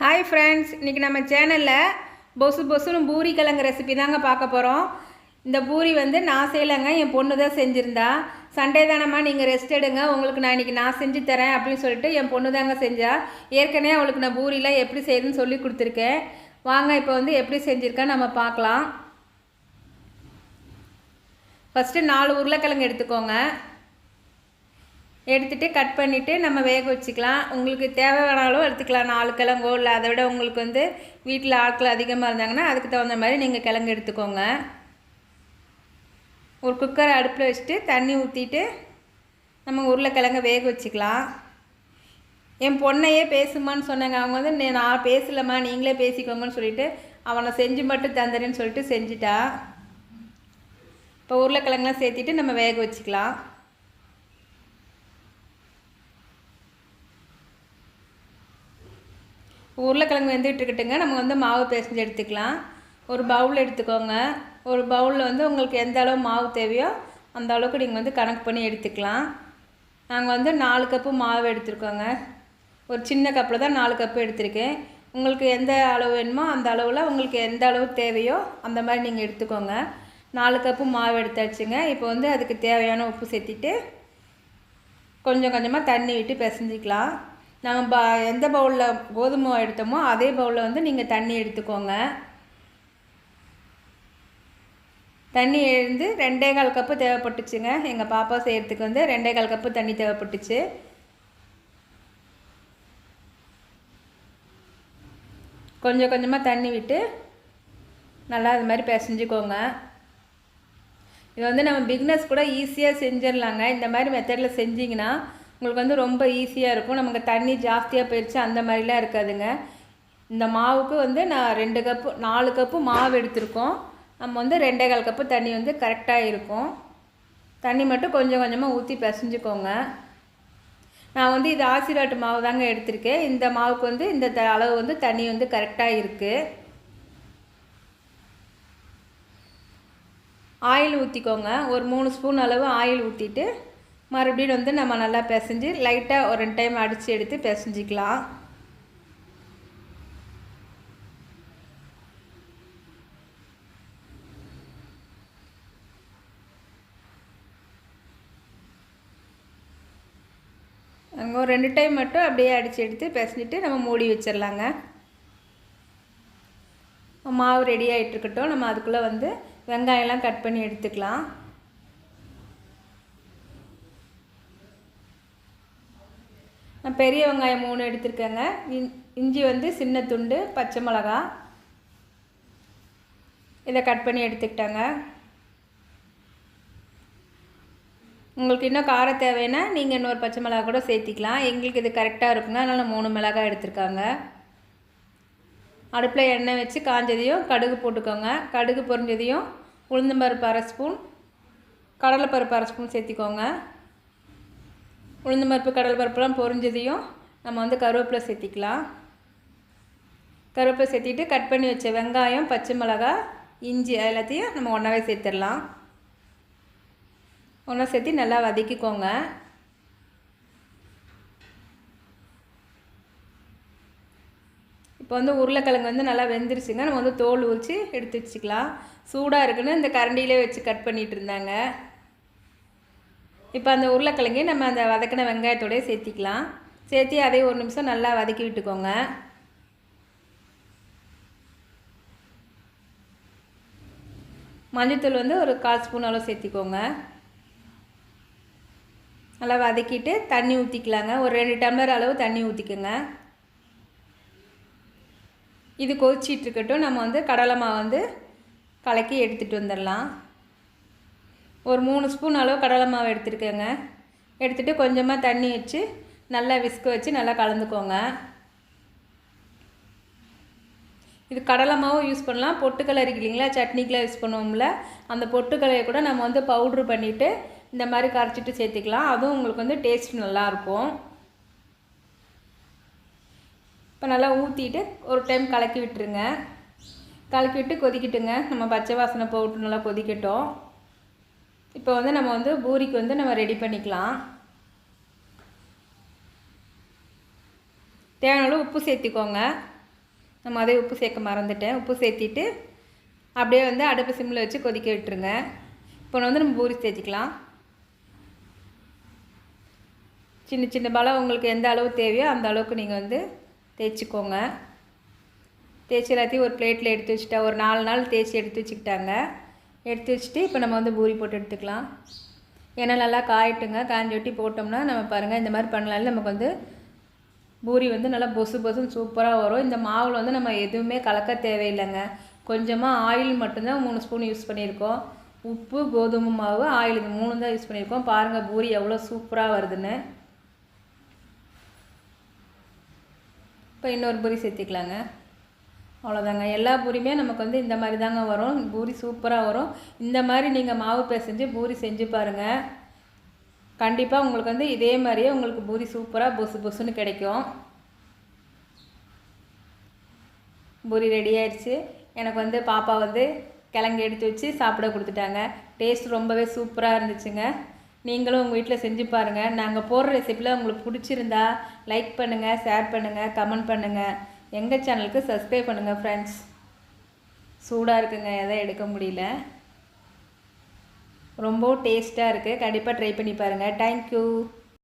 Hi friends இன்றைக்கி நம்ம சேனலில் பொசு பொசுன்னு பூரி கிழங்கு ரெசிபி தாங்க பார்க்க போகிறோம் இந்த பூரி வந்து நான் செய்யலைங்க என் பொண்ணு தான் செஞ்சுருந்தா. சண்டே தானம்மா நீங்கள் ரெஸ்ட் எடுங்க. உங்களுக்கு நான் இன்றைக்கி நான் செஞ்சு தரேன் அப்படின்னு சொல்லிட்டு என் பொண்ணு தாங்க செஞ்சா. ஏற்கனவே அவளுக்கு நான் பூரிலாம் எப்படி செய்யுதுன்னு சொல்லி கொடுத்துருக்கேன். வாங்க இப்போ வந்து எப்படி செஞ்சுருக்கேன் நம்ம பார்க்கலாம். ஃபஸ்ட்டு நாலு உருளைக்கிழங்கு எடுத்துக்கோங்க. எடுத்துகிட்டு கட் பண்ணிவிட்டு நம்ம வேக வச்சுக்கலாம். உங்களுக்கு தேவையான அளவு எடுத்துக்கலாம். நாலு கிழங்கோ இல்லை அதை விட உங்களுக்கு வந்து வீட்டில் ஆட்கள் அதிகமாக இருந்தாங்கன்னா அதுக்கு தகுந்த மாதிரி நீங்கள் கிழங்கு எடுத்துக்கோங்க. ஒரு குக்கர் அடுப்பில் வச்சுட்டு தண்ணி ஊற்றிட்டு நம்ம உருளைக்கிழங்க வேக வச்சுக்கலாம். என் பொண்ணையே பேசுமான்னு சொன்னாங்க. அவங்க வந்து நான் பேசலம்மா நீங்களே பேசிக்கோங்கன்னு சொல்லிட்டு அவனை செஞ்சு மட்டும் தந்துடுன்னு சொல்லிட்டு செஞ்சுட்டா. இப்போ உருளைக்கிழங்குலாம் சேர்த்திட்டு நம்ம வேக வச்சுக்கலாம். உருளைக்கிழங்கு வெந்துட்டு இருக்கட்டுங்க நம்ம வந்து மாவு பிசைஞ்சு எடுத்துக்கலாம். ஒரு பவுல் எடுத்துக்கோங்க. ஒரு பவுலில் வந்து உங்களுக்கு எந்த அளவு மாவு தேவையோ அந்த அளவுக்கு நீங்கள் வந்து கணக்கு பண்ணி எடுத்துக்கலாம். நாங்கள் வந்து நாலு கப்பு மாவு எடுத்துருக்கோங்க. ஒரு சின்ன கப்பில் தான் நாலு கப்பு எடுத்திருக்கேன். உங்களுக்கு எந்த அளவு வேணுமோ அந்த அளவில் உங்களுக்கு எந்த அளவு தேவையோ அந்த மாதிரி நீங்கள் எடுத்துக்கோங்க. நாலு கப்பு மாவு எடுத்தாச்சுங்க. இப்போ வந்து அதுக்கு தேவையான உப்பு சேர்த்திட்டு கொஞ்சம் கொஞ்சமாக தண்ணி விட்டு பிசைஞ்சிக்கலாம். நம்ம ப எந்த பவுலில் கோதுமை எடுத்தோமோ அதே பவுலில் வந்து நீங்கள் தண்ணி எடுத்துக்கோங்க. தண்ணி எழுந்து ரெண்டே கால் கப்பு தேவைப்பட்டுச்சுங்க. எங்கள் பாப்பா செய்கிறதுக்கு வந்து ரெண்டே கால் கப்பு தண்ணி தேவைப்பட்டுச்சு. கொஞ்சம் கொஞ்சமாக தண்ணி விட்டு நல்லா அது மாதிரி பிசைஞ்சுக்கோங்க. இது வந்து நம்ம பிக்னஸ் கூட ஈஸியாக செஞ்சிடலாங்க. இந்த மாதிரி மெத்தடில் செஞ்சிங்கன்னா உங்களுக்கு வந்து ரொம்ப ஈஸியாக இருக்கும். நமக்கு தண்ணி ஜாஸ்தியாக போயிடுச்சு அந்த மாதிரிலாம் இருக்காதுங்க. இந்த மாவுக்கு வந்து நான் ரெண்டு கப்பு நாலு கப்பு மாவு எடுத்திருக்கோம். நம்ம வந்து ரெண்டே கால் கப்பு தண்ணி வந்து கரெக்டாக இருக்கும். தண்ணி மட்டும் கொஞ்சம் கொஞ்சமாக ஊற்றி பிசைஞ்சுக்கோங்க. நான் வந்து இது ஆசீர்வாட்டு மாவு தாங்க எடுத்திருக்கேன். இந்த மாவுக்கு வந்து இந்த த- அளவு வந்து தண்ணி வந்து கரெக்டாக இருக்குது ஆயில் ஊற்றிக்கோங்க ஒரு மூணு ஸ்பூன் அளவு ஆயில் ஊற்றிட்டு மறுபடியும் வந்து நம்ம நல்லா பிசைஞ்சு லைட்டாக ஒரு ரெண்டு டைம் அடித்து எடுத்து பிசைஞ்சிக்கலாம். அங்கே ஒரு ரெண்டு டைம் மட்டும் அப்படியே அடித்து எடுத்து பிசைஞ்சிட்டு நம்ம மூடி வச்சிடலாங்க. மாவு ரெடி ஆகிட்டுருக்கட்டும் நம்ம அதுக்குள்ளே வந்து வெங்காயம்லாம் கட் பண்ணி எடுத்துக்கலாம். பெரிய வெங்காயம் மூணு எடுத்திருக்கேங்க. இன் இஞ்சி வந்து சின்ன துண்டு பச்சை மிளகா. இதை கட் பண்ணி எடுத்துக்கிட்டேங்க. உங்களுக்கு இன்னும் காரம் தேவைன்னா நீங்கள் இன்னொரு பச்சை மிளகா கூட சேர்த்திக்கலாம். எங்களுக்கு இது கரெக்டாக இருக்குங்க. அதனால் மூணு மிளகா எடுத்திருக்காங்க. அடுப்பில் எண்ணெய் வச்சு காஞ்சதையும் கடுகு போட்டுக்கோங்க. கடுகு பொரிஞ்சதையும் உளுந்தம்பருப்பு அரை ஸ்பூன் கடலைப்பருப்பு அரை ஸ்பூன் சேர்த்திக்கோங்க. உளுந்து பருப்பு கடலை பருப்புலாம் பொரிஞ்சதையும் நம்ம வந்து கருவேப்பிலை சேர்த்திக்கலாம். கருவேப்பிலை சேர்த்திட்டு கட் பண்ணி வச்ச வெங்காயம் பச்சை மிளகாய் இஞ்சி எல்லாத்தையும் நம்ம ஒன்றாவே சேர்த்துடலாம். ஒன்றா சேர்த்து நல்லா வதக்கிக்கோங்க. இப்போ வந்து உருளைக்கிழங்கு வந்து நல்லா வெந்துருச்சுங்க. நம்ம வந்து தோல் உரித்து எடுத்து வச்சுக்கலாம். சூடாக இருக்குன்னு இந்த கரண்டியிலே வச்சு கட் பண்ணிகிட்டு இருந்தாங்க. இப்போ அந்த உருளைக்கிழங்கையும் நம்ம அந்த வதக்கின வெங்காயத்தோடய சேர்த்திக்கலாம். சேர்த்து அதே ஒரு நிமிஷம் நல்லா வதக்கி விட்டுக்கோங்க. மஞ்சத்தூள் வந்து ஒரு கால் ஸ்பூன் அளவு சேர்த்திக்கோங்க. நல்லா வதக்கிட்டு தண்ணி ஊற்றிக்கலாங்க ஒரு ரெண்டு டம்ளர் அளவு தண்ணி ஊற்றிக்கோங்க இது கொதிச்சிட்டு இருக்கட்டும். நம்ம வந்து கடலை மாவு வந்து கலக்கி எடுத்துகிட்டு வந்துடலாம். ஒரு மூணு ஸ்பூன் அளவு கடலை மாவு எடுத்துருக்கேங்க. எடுத்துகிட்டு கொஞ்சமாக தண்ணி வச்சு நல்லா விஸ்க வச்சு நல்லா கலந்துக்கோங்க. இது கடலை மாவும் யூஸ் பண்ணலாம். பொட்டுக்கலை இருக்கு இல்லைங்களா? சட்னிக்கெலாம் யூஸ் பண்ணுவோம்ல. அந்த பொட்டுக்கலையை கூட நம்ம வந்து பவுட்ரு பண்ணிவிட்டு இந்த மாதிரி கரைச்சிட்டு சேர்த்துக்கலாம். அதுவும் உங்களுக்கு வந்து டேஸ்ட் நல்லாயிருக்கும். இப்போ நல்லா ஊற்றிட்டு ஒரு டைம் கலக்கி விட்டுருங்க. கலக்கி விட்டு கொதிக்கட்டுங்க. நம்ம பச்சை வாசனை போட்டு நல்லா கொதிக்கட்டும். இப்போ வந்து நம்ம வந்து பூரிக்கு வந்து நம்ம ரெடி பண்ணிக்கலாம். தேவையான அளவு உப்பு சேர்த்திக்கோங்க. நம்ம அதே உப்பு சேர்க்க மறந்துட்டேன். உப்பு சேர்த்திட்டு அப்படியே வந்து அடுப்பு சிம்மில் வச்சு கொதிக்க விட்டுருங்க. இப்போ வந்து நம்ம பூரி சேர்த்திக்கலாம். சின்ன சின்ன பலம் உங்களுக்கு எந்த அளவு தேவையோ அந்த அளவுக்கு நீங்கள் வந்து தேய்ச்சிக்கோங்க. தேய்ச்சி எல்லாத்தையும் ஒரு பிளேட்டில் எடுத்து வச்சுட்டா ஒரு நாலு நாள் தேய்ச்சி எடுத்து வச்சுக்கிட்டாங்க. எடுத்து வச்சுட்டு இப்போ நம்ம வந்து பூரி போட்டு எடுத்துக்கலாம். ஏன்னா நல்லா காயட்டுங்க. காஞ்சி ஒட்டி போட்டோம்னா நம்ம பாருங்கள் இந்த மாதிரி பண்ணலாம்ல நமக்கு வந்து பூரி வந்து நல்லா பொசு பொசுன்னு சூப்பராக வரும். இந்த மாவில் வந்து நம்ம எதுவுமே கலக்க தேவையில்லைங்க. கொஞ்சமாக ஆயில் மட்டும்தான் மூணு ஸ்பூன் யூஸ் பண்ணியிருக்கோம். உப்பு கோதுமை மாவு ஆயில் இது மூணு தான் யூஸ் பண்ணியிருக்கோம். பாருங்கள் பூரி எவ்வளோ சூப்பராக வருதுன்னு. இப்போ இன்னொரு பூரி சேர்த்திக்கலாங்க. அவ்வளோதாங்க எல்லா பூரியுமே நமக்கு வந்து இந்த மாதிரி தாங்க வரும். பூரி சூப்பராக வரும். இந்த மாதிரி நீங்கள் மாவு பிசைஞ்சு பூரி செஞ்சு பாருங்கள் கண்டிப்பாக உங்களுக்கு வந்து இதே மாதிரியே உங்களுக்கு பூரி சூப்பராக பொசு பொசுன்னு கிடைக்கும். பூரி ரெடி ஆயிடுச்சு. எனக்கு வந்து பாப்பா வந்து கிழங்கு எடுத்து வச்சு சாப்பிட கொடுத்துட்டாங்க. டேஸ்ட் ரொம்பவே சூப்பராக இருந்துச்சுங்க. நீங்களும் உங்கள் வீட்டில் செஞ்சு பாருங்கள் நாங்கள் போடுற ரெசிப்பியில் உங்களுக்கு பிடிச்சிருந்தா லைக் பண்ணுங்கள் ஷேர் பண்ணுங்கள் கமெண்ட் பண்ணுங்கள் எங்கள் சேனலுக்கு சப்ஸ்கிரைப் பண்ணுங்கள் ஃப்ரெண்ட்ஸ் சூடாக இருக்குங்க எதை எடுக்க முடியல. ரொம்ப டேஸ்ட்டாக இருக்குது கண்டிப்பாக ட்ரை பண்ணி பாருங்கள் தேங்க்யூ